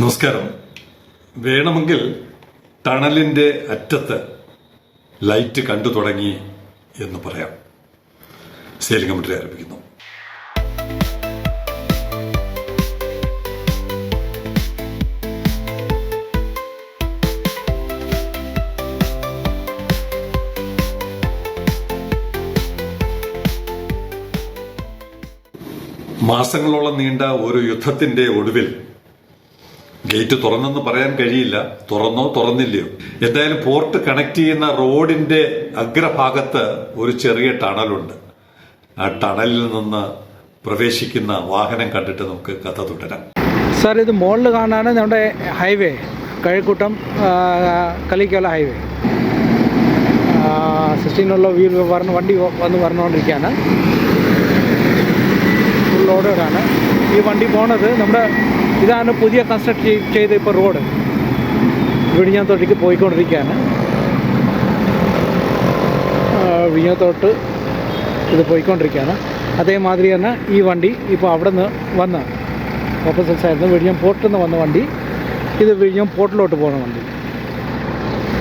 നമസ്കാരം. വേണമെങ്കിൽ ടണലിന്റെ അറ്റത്ത് ലൈറ്റ് കണ്ടു തുടങ്ങി എന്ന് പറയാം. സേലിംഗ് കമ്മിറ്റി ആരംഭിക്കുന്നു. മാസങ്ങളോളം നീണ്ട ഒരു യുദ്ധത്തിന്റെ ഒടുവിൽ ഗേറ്റ് തുറന്നെന്ന് പറയാൻ കഴിയില്ല. തുറന്നോ തുറന്നില്ലയോ. എന്തായാലും പോർട്ട് കണക്ട് ചെയ്യുന്ന റോഡിന്റെ അഗ്രഭാഗത്ത് ഒരു ചെറിയ ടണലുണ്ട്. ആ ടണലിൽ നിന്ന് പ്രവേശിക്കുന്ന വാഹനം കണ്ടിട്ട് നമുക്ക് കഥ തുടരാം. സാർ ഇത് മുകളിൽ കാണാനാണ് നമ്മുടെ ഹൈവേ കഴക്കൂട്ടം കലിക്കല ഹൈവേ സിസ്റ്റീനുള്ള വീൽ വണ്ടി വന്ന് പറഞ്ഞുകൊണ്ടിരിക്കുകയാണ് ഓർഡറാണ് ഈ വണ്ടി പോണത് നമ്മുടെ ഇതാണ് പുതിയ കൺസ്ട്രക്ട് ചെയ്ത ഇപ്പോൾ റോഡ് വിഴിഞ്ഞത്തോട്ടേക്ക് പോയിക്കൊണ്ടിരിക്കുകയാണ്. വിഴിഞ്ഞത്തോട്ട് ഇത് പോയിക്കൊണ്ടിരിക്കുകയാണ്. അതേമാതിരി തന്നെ ഈ വണ്ടി ഇപ്പോൾ അവിടെ നിന്ന് വന്ന ഓപ്പോസിറ്റ് സൈഡിൽ നിന്ന് വിഴിഞ്ഞം പോർട്ടിൽ നിന്ന് വന്ന വണ്ടി. ഇത് വിഴിഞ്ഞം പോർട്ടിലോട്ട് പോകുന്ന വണ്ടി.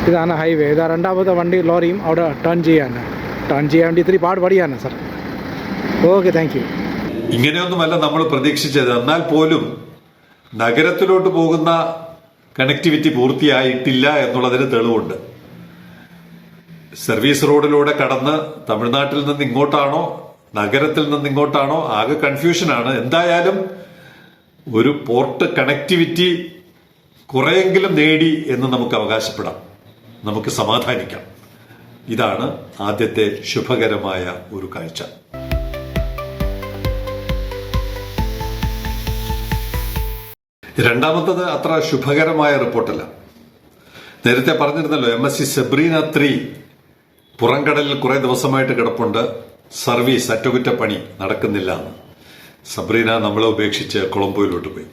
ഇതാണ് ഹൈവേ ഇതാ രണ്ടാമത്തെ വണ്ടി ലോറിയും അവിടെ ടേൺ ചെയ്യാനാണ്. ടേൺ ചെയ്യാൻ വേണ്ടി ഇത്തിരി പാട് പടിയാണ് സാർ ഓക്കെ താങ്ക് യു ഇങ്ങനെയൊന്നുമല്ല നമ്മൾ പ്രതീക്ഷിച്ചത്. എന്നാൽ പോലും നഗരത്തിലോട്ട് പോകുന്ന കണക്ടിവിറ്റി പൂർത്തിയായിട്ടില്ല എന്നുള്ളതിന് തെളിവുണ്ട്. സർവീസ് റോഡിലൂടെ കടന്ന് തമിഴ്നാട്ടിൽ നിന്ന് ഇങ്ങോട്ടാണോ നഗരത്തിൽ നിന്ന് ഇങ്ങോട്ടാണോ ആകെ കൺഫ്യൂഷനാണ് എന്തായാലും ഒരു പോർട്ട് കണക്ടിവിറ്റി കുറെയെങ്കിലും നേടി എന്ന് നമുക്ക് അവകാശപ്പെടാം. നമുക്ക് സമാധാനിക്കാം. ഇതാണ് ആദ്യത്തെ ശുഭകരമായ ഒരു കാഴ്ച. രണ്ടാമത്തത് അത്ര ശുഭകരമായ റിപ്പോർട്ടല്ല. നേരത്തെ പറഞ്ഞിരുന്നല്ലോ M S C Sabrina three പുറംകടലിൽ കുറെ ദിവസമായിട്ട് കിടപ്പുണ്ട്. സർവീസ് അറ്റകുറ്റപ്പണി നടക്കുന്നില്ല എന്ന്. സബ്രീന നമ്മളെ ഉപേക്ഷിച്ച് കൊളംബോയിലോട്ട് പോയി.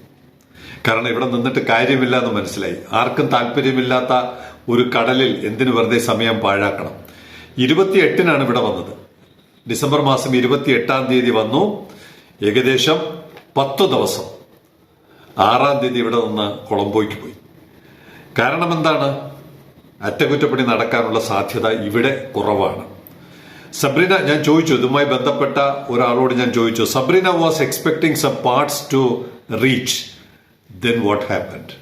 കാരണം ഇവിടെ നിന്നിട്ട് കാര്യമില്ല എന്ന് മനസ്സിലായി. ആർക്കും താല്പര്യമില്ലാത്ത ഒരു കടലിൽ എന്തിനു വെറുതെ സമയം പാഴാക്കണം. ഇരുപത്തിയെട്ടിനാണ് ഇവിടെ വന്നത്. ഡിസംബർ മാസം ഇരുപത്തി എട്ടാം തീയതി വന്നു. ഏകദേശം പത്തു ദിവസം. ആറാം തീയതി ഇവിടെ നിന്ന് കൊളംബോയ്ക്ക് പോയി. കാരണം എന്താണ്? അറ്റകുറ്റപ്പണി നടക്കാനുള്ള സാധ്യത ഇവിടെ കുറവാണ്. സബ്രീന ഞാൻ ചോദിച്ചു ഇതുമായി ബന്ധപ്പെട്ട ഒരാളോട് ഞാൻ ചോദിച്ചു Sabrina was expecting some parts to reach then what happened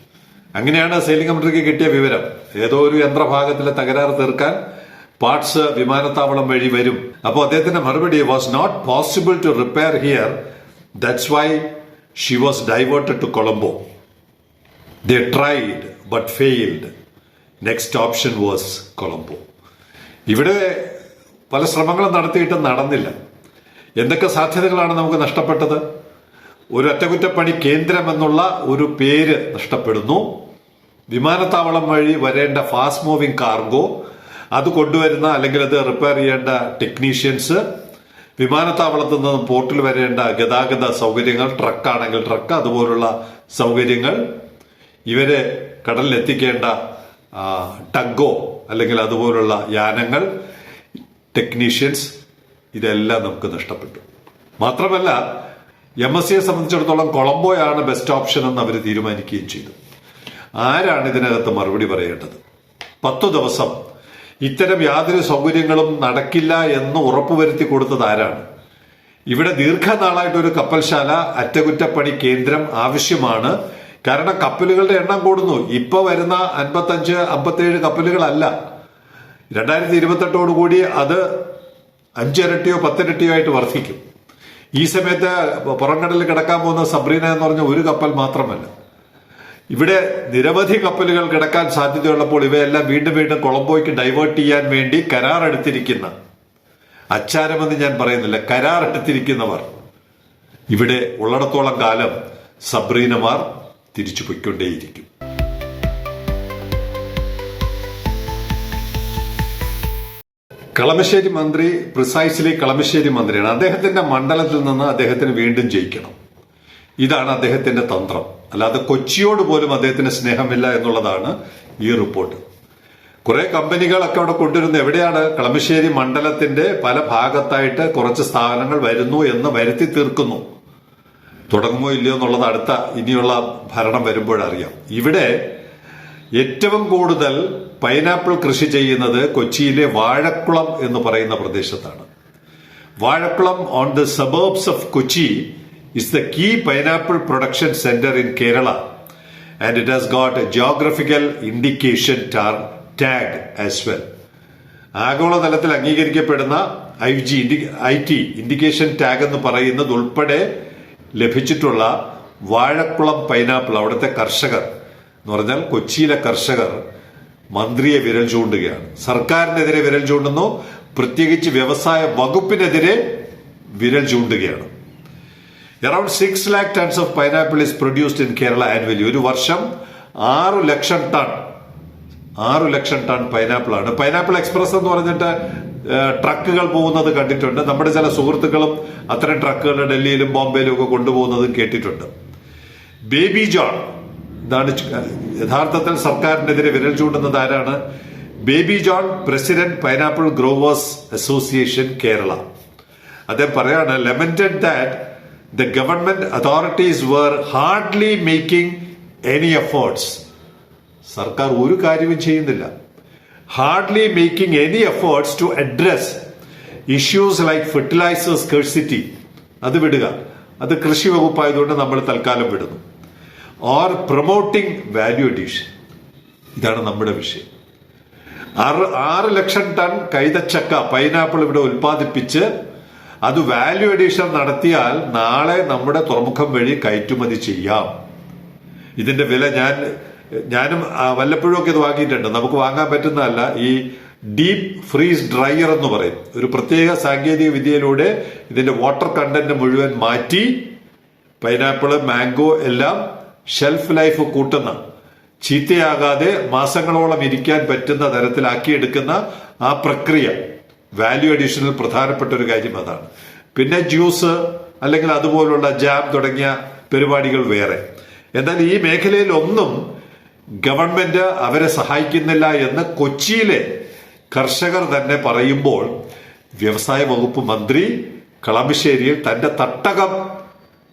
അങ്ങനെയാണ് സെയിലിംഗ് കമ്പനിക്ക് കിട്ടിയ വിവരം. ഏതോ ഒരു യന്ത്രഭാഗത്തിലെ തകരാറ് തീർക്കാൻ പാർട്സ് വിമാനത്താവളം വഴി വരും. അപ്പോൾ അദ്ദേഹത്തിന്റെ മറുപടി was not possible to repair here that's why she was diverted to Colombo They tried but failed next option was Colombo ഇവിടെ പല ശ്രമങ്ങളും നടത്തിയിട്ടും നടന്നില്ല. എന്തൊക്കെ സാധ്യതകളാണ് നമുക്ക് നഷ്ടപ്പെട്ടത്? ഒരു അറ്റകുറ്റപ്പണി കേന്ദ്രം എന്നുള്ള ഒരു പേര് നഷ്ടപ്പെടുന്നു. വിമാനത്താവളം വഴി വരേണ്ട ഫാസ്റ്റ് മൂവിംഗ് കാർഗോ അത് കൊണ്ടുവരുന്ന അല്ലെങ്കിൽ അത് റിപ്പയർ ചെയ്യേണ്ട ടെക്നീഷ്യൻസ് വിമാനത്താവളത്തിൽ നിന്നും പോർട്ടിൽ വരേണ്ട ഗതാഗത സൗകര്യങ്ങൾ ട്രക്കാണെങ്കിൽ ട്രക്ക് അതുപോലുള്ള സൗകര്യങ്ങൾ. ഇവരെ കടലിൽ എത്തിക്കേണ്ട ടഗോ അല്ലെങ്കിൽ അതുപോലുള്ള യാനങ്ങൾ ടെക്നീഷ്യൻസ് ഇതെല്ലാം നമുക്ക് നഷ്ടപ്പെട്ടു. മാത്രമല്ല എം എസ് സിയെ സംബന്ധിച്ചിടത്തോളം കൊളംബോയാണ് ബെസ്റ്റ് ഓപ്ഷൻ എന്ന് അവർ തീരുമാനിക്കുകയും ചെയ്തു. ആരാണ് ഇതിനകത്ത് മറുപടി പറയേണ്ടത്? പത്തു ദിവസം ഇത്തരം യാതൊരു സൗകര്യങ്ങളും നടക്കില്ല എന്ന് ഉറപ്പുവരുത്തി കൊടുത്തത് ആരാണ്? ഇവിടെ ദീർഘനാളായിട്ട് ഒരു കപ്പൽശാല അറ്റകുറ്റപ്പണി കേന്ദ്രം ആവശ്യമാണ്. കാരണം കപ്പലുകളുടെ എണ്ണം കൂടുന്നു. ഇപ്പൊ വരുന്ന അൻപത്തഞ്ച് അമ്പത്തേഴ് കപ്പലുകളല്ല. രണ്ടായിരത്തി ഇരുപത്തെട്ടോടുകൂടി അത് അഞ്ചിരട്ടിയോ പത്തിരട്ടിയോ ആയിട്ട് വർദ്ധിക്കും. ഈ സമയത്ത് പുറംകടലിൽ കിടക്കാൻ പോകുന്ന സബ്രീന എന്ന് പറഞ്ഞ ഒരു കപ്പൽ മാത്രമല്ല. ഇവിടെ നിരവധി കപ്പലുകൾ കിടക്കാൻ സാധ്യതയുള്ളപ്പോൾ ഇവയെല്ലാം വീണ്ടും വീണ്ടും കൊളംബോയ്ക്ക് ഡൈവേർട്ട് ചെയ്യാൻ വേണ്ടി കരാർ എടുത്തിരിക്കുന്ന അച്ചാരമെന്ന് ഞാൻ പറയുന്നില്ല കരാർ എടുത്തിരിക്കുന്നവർ. ഇവിടെ ഉള്ളിടത്തോളം കാലം സബ്രീനമാർ തിരിച്ചു പൊയ്ക്കൊണ്ടേയിരിക്കും. കളമശ്ശേരി മന്ത്രി പ്രിസൈസിലെ കളമശ്ശേരി മന്ത്രിയാണ്. അദ്ദേഹത്തിന്റെ മണ്ഡലത്തിൽ നിന്ന് അദ്ദേഹത്തിന് വീണ്ടും ജയിക്കണം. ഇതാണ് അദ്ദേഹത്തിന്റെ തന്ത്രം. അല്ലാതെ കൊച്ചിയോട് പോലും അദ്ദേഹത്തിന് സ്നേഹമില്ല എന്നുള്ളതാണ് ഈ റിപ്പോർട്ട്. കുറെ കമ്പനികളൊക്കെ അവിടെ കൊണ്ടുവരുന്ന. എവിടെയാണ്? കളമശ്ശേരി മണ്ഡലത്തിന്റെ പല ഭാഗത്തായിട്ട് കുറച്ച് സ്ഥാപനങ്ങൾ വരുന്നു എന്ന് വരുത്തി തീർക്കുന്നു. തുടങ്ങുമോ ഇല്ലയോ എന്നുള്ളത് അടുത്ത ഇനിയുള്ള ഭരണം വരുമ്പോഴറിയാം. ഇവിടെ ഏറ്റവും കൂടുതൽ പൈനാപ്പിൾ കൃഷി ചെയ്യുന്നത് കൊച്ചിയിലെ വാഴക്കുളം എന്ന് പറയുന്ന പ്രദേശത്താണ്. Vazhakkulam on the suburbs of Kochi is the key pineapple production centre in Kerala and it has got a geographical indication tag as well ആഗോളതലത്തിൽ അംഗീകരിക്കപ്പെടുന്ന I G I T indication tag എന്ന് പറയുന്നത് ഉൾപ്പെടെ ലഭിച്ചിട്ടുള്ള വാഴക്കുളം പൈനാപ്പിൾ അവിടുത്തെ കർഷകർ എന്ന് പറഞ്ഞാൽ കൊച്ചിയിലെ കർഷകർ മന്ത്രിയെ വിരൽ ചൂണ്ടുകയാണ്. സർക്കാരിനെതിരെ വിരൽ ചൂണ്ടുന്നു പ്രത്യേകിച്ച് വ്യവസായ വകുപ്പിനെതിരെ വിരൽ ചൂണ്ടുകയാണ്. Around six lakh tons of pineapple is produced in Kerala annually ഒരു വർഷം ആറു ലക്ഷം ടൺ ആറു ലക്ഷം ടൺ പൈനാപ്പിൾ ആണ്. പൈനാപ്പിൾ എക്സ്പ്രസ് എന്ന് പറഞ്ഞിട്ട് ട്രക്കുകൾ പോകുന്നത് കണ്ടിട്ടുണ്ട്. നമ്മുടെ ചില സുഹൃത്തുക്കളും അത്തരം ട്രക്കുകൾ ഡൽഹിയിലും ബോംബെയിലും ഒക്കെ കൊണ്ടുപോകുന്നത് കേട്ടിട്ടുണ്ട്. ബേബി ജോൺ ഇതാണ് യഥാർത്ഥത്തിൽ സർക്കാരിനെതിരെ വിരൽ ചൂണ്ടുന്നത് ആരാണ്? Baby John president pineapple growers association Kerala അദ്ദേഹം പറയാണ് lamented that the government authorities were hardly making any efforts. സർക്കാർ ഒരു കാര്യവും ചെയ്യുന്നില്ല. Hardly making any efforts to address issues like fertilisers scarcity അത് വിടുക. അത് കൃഷി വകുപ്പായതുകൊണ്ട് നമ്മൾ തൽക്കാലം വിടുന്നു. ഓർ പ്രൊമോട്ടിംഗ് വാല്യൂ അഡീഷൻ ഇതാണ് നമ്മുടെ വിഷയം. ആറ് ആറ് ലക്ഷം ടൺ കൈതച്ചക്ക പൈനാപ്പിൾ ഇവിടെ ഉൽപ്പാദിപ്പിച്ച് അത് വാല്യൂ അഡീഷൻ നടത്തിയാൽ നാളെ നമ്മുടെ തുറമുഖം വഴി കയറ്റുമതി ചെയ്യാം. ഇതിന്റെ വില ഞാൻ ഞാനും വല്ലപ്പോഴും ഒക്കെ ഇത് വാങ്ങിയിട്ടുണ്ട്. നമുക്ക് വാങ്ങാൻ പറ്റുന്നതല്ല ഈ ഡീപ് ഫ്രീസ് ഡ്രയർ എന്ന് പറയും. ഒരു പ്രത്യേക സാങ്കേതിക വിദ്യയിലൂടെ ഇതിന്റെ വാട്ടർ കണ്ടന്റ് മുഴുവൻ മാറ്റി പൈനാപ്പിൾ മാംഗോ എല്ലാം ഷെൽഫ് ലൈഫ് കൂട്ടുന്ന ചീത്തയാകാതെ മാസങ്ങളോളം ഇരിക്കാൻ പറ്റുന്ന തരത്തിലാക്കിയെടുക്കുന്ന ആ പ്രക്രിയ. വാല്യൂ അഡീഷനിൽ പ്രധാനപ്പെട്ട ഒരു കാര്യം അതാണ്. പിന്നെ ജ്യൂസ് അല്ലെങ്കിൽ അതുപോലുള്ള ജാം തുടങ്ങിയ പരിപാടികൾ വേറെ. എന്നാൽ ഈ മേഖലയിൽ ഒന്നും ഗവൺമെന്റ് അവരെ സഹായിക്കുന്നില്ല എന്ന് കൊച്ചിയിലെ കർഷകർ തന്നെ പറയുമ്പോൾ വ്യവസായ വകുപ്പ് മന്ത്രി കളമശ്ശേരിയിൽ തന്റെ തട്ടകം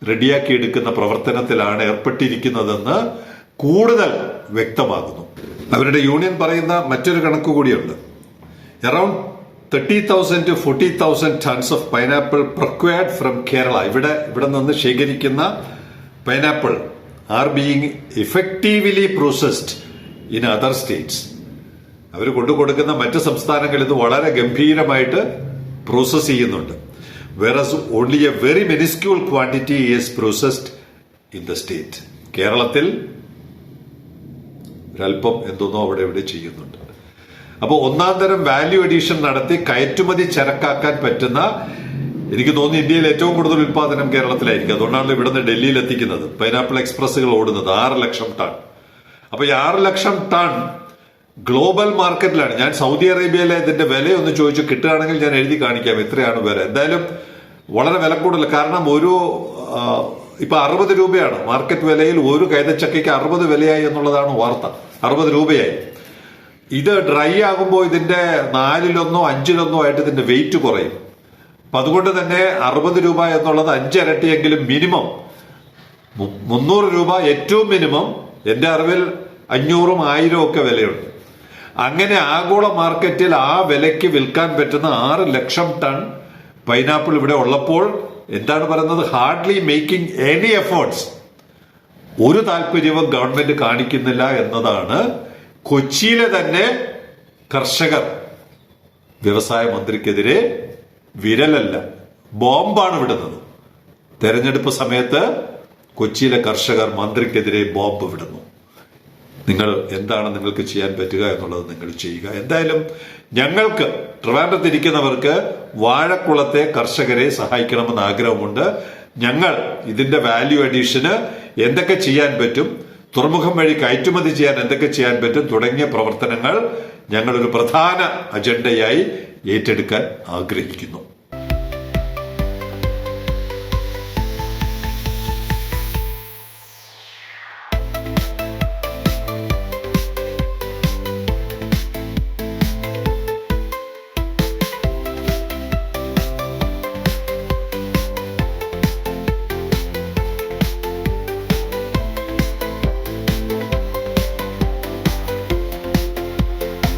റെഡിയാക്കി എടുക്കുന്ന പ്രവർത്തനത്തിലാണ് ഏർപ്പെട്ടിരിക്കുന്നതെന്ന് കൂടുതൽ വ്യക്തമാകുന്നു. അവരുടെ യൂണിയൻ പറയുന്ന മറ്റൊരു കണക്ക് കൂടിയുണ്ട്. Around thirty thousand to forty thousand tons of pineapple Kerala. From Kerala ഇവിടെ ഇവിടെ നിന്ന് ശേഖരിക്കുന്ന pineapple are being effectively processed in other states അവർ കൊണ്ടുകൊടുക്കുന്ന മറ്റ് സംസ്ഥാനങ്ങൾ ഇത് വളരെ ഗംഭീരമായിട്ട് പ്രോസസ് ചെയ്യുന്നുണ്ട്. Whereas only a very minuscule quantity is processed in the state കേരളത്തിൽ ഒരല്പം എന്തോന്നോ അവിടെ ഇവിടെ ചെയ്യുന്നുണ്ട്. അപ്പോൾ ഒന്നാം തരം വാല്യൂ അഡീഷൻ നടത്തി കയറ്റുമതി ചരക്കാക്കാൻ പറ്റുന്ന എനിക്ക് തോന്നുന്നു ഇന്ത്യയിൽ ഏറ്റവും കൂടുതൽ ഉത്പാദനം കേരളത്തിലായിരിക്കും. അതുകൊണ്ടാണല്ലോ ഇവിടുന്ന് ഡൽഹിയിൽ എത്തിക്കുന്നത്. പൈനാപ്പിൾ എക്സ്പ്രസ്സുകൾ ഓടുന്നത് ആറ് ലക്ഷം ടൺ. അപ്പൊ ഈ ആറ് ലക്ഷം ടൺ ഗ്ലോബൽ മാർക്കറ്റിലാണ്. ഞാൻ സൗദി അറേബ്യയിലെ ഇതിന്റെ വില ഒന്ന് ചോദിച്ചു കിട്ടുകയാണെങ്കിൽ ഞാൻ എഴുതി കാണിക്കാം. എത്രയാണ് വില. എന്തായാലും വളരെ വില കൂടുതൽ. കാരണം ഒരു ഇപ്പൊ അറുപത് രൂപയാണ്. മാർക്കറ്റ് വിലയിൽ ഒരു കൈതച്ചക്കയ്ക്ക് അറുപത് വിലയായി എന്നുള്ളതാണ് വാർത്ത. അറുപത് രൂപയായി. ഇത് ഡ്രൈ ആകുമ്പോൾ ഇതിന്റെ നാലിലൊന്നോ അഞ്ചിലൊന്നോ ആയിട്ട് ഇതിന്റെ വെയിറ്റ് കുറയും. അപ്പൊ അതുകൊണ്ട് തന്നെ അറുപത് രൂപ എന്നുള്ളത് അഞ്ചിരട്ടിയെങ്കിലും മിനിമം മുന്നൂറ് രൂപ ഏറ്റവും മിനിമം എന്റെ അറിവിൽ അഞ്ഞൂറും ആയിരവും ഒക്കെ വിലയുണ്ട്. അങ്ങനെ ആഗോള മാർക്കറ്റിൽ ആ വിലയ്ക്ക് വിൽക്കാൻ പറ്റുന്ന ആറ് ലക്ഷം ടൺ പൈനാപ്പിൾ ഇവിടെ ഉള്ളപ്പോൾ എന്താണ് പറയുന്നത്? ഹാർഡ്ലി മേക്കിംഗ് എനി എഫേർട്സ് ഒരു താല്പര്യവും ഗവൺമെന്റ് കാണിക്കുന്നില്ല എന്നതാണ് കൊച്ചിയിലെ തന്നെ കർഷകർ വ്യവസായ മന്ത്രിക്കെതിരെ വിരലല്ല ബോംബാണ് വിടുന്നത്. തെരഞ്ഞെടുപ്പ് സമയത്ത് കൊച്ചിയിലെ കർഷകർ മന്ത്രിക്കെതിരെ ബോംബ് വിടുന്നു. നിങ്ങൾ എന്താണ് നിങ്ങൾക്ക് ചെയ്യാൻ പറ്റുക എന്നുള്ളത് നിങ്ങൾ ചെയ്യുക. എന്തായാലും ഞങ്ങൾക്ക് ട്രിവാൻഡ്രത്തിരിക്കുന്നവർക്ക് വാഴക്കുളത്തെ കർഷകരെ സഹായിക്കണമെന്ന് ആഗ്രഹമുണ്ട്. ഞങ്ങൾ ഇതിന്റെ വാല്യൂ അഡീഷന് എന്തൊക്കെ ചെയ്യാൻ പറ്റും തുറമുഖം വഴി കയറ്റുമതി ചെയ്യാൻ എന്തൊക്കെ ചെയ്യാൻ പറ്റും തുടങ്ങിയ പ്രവർത്തനങ്ങൾ ഞങ്ങളൊരു പ്രധാന അജണ്ടയായി ഏറ്റെടുക്കാൻ ആഗ്രഹിക്കുന്നു.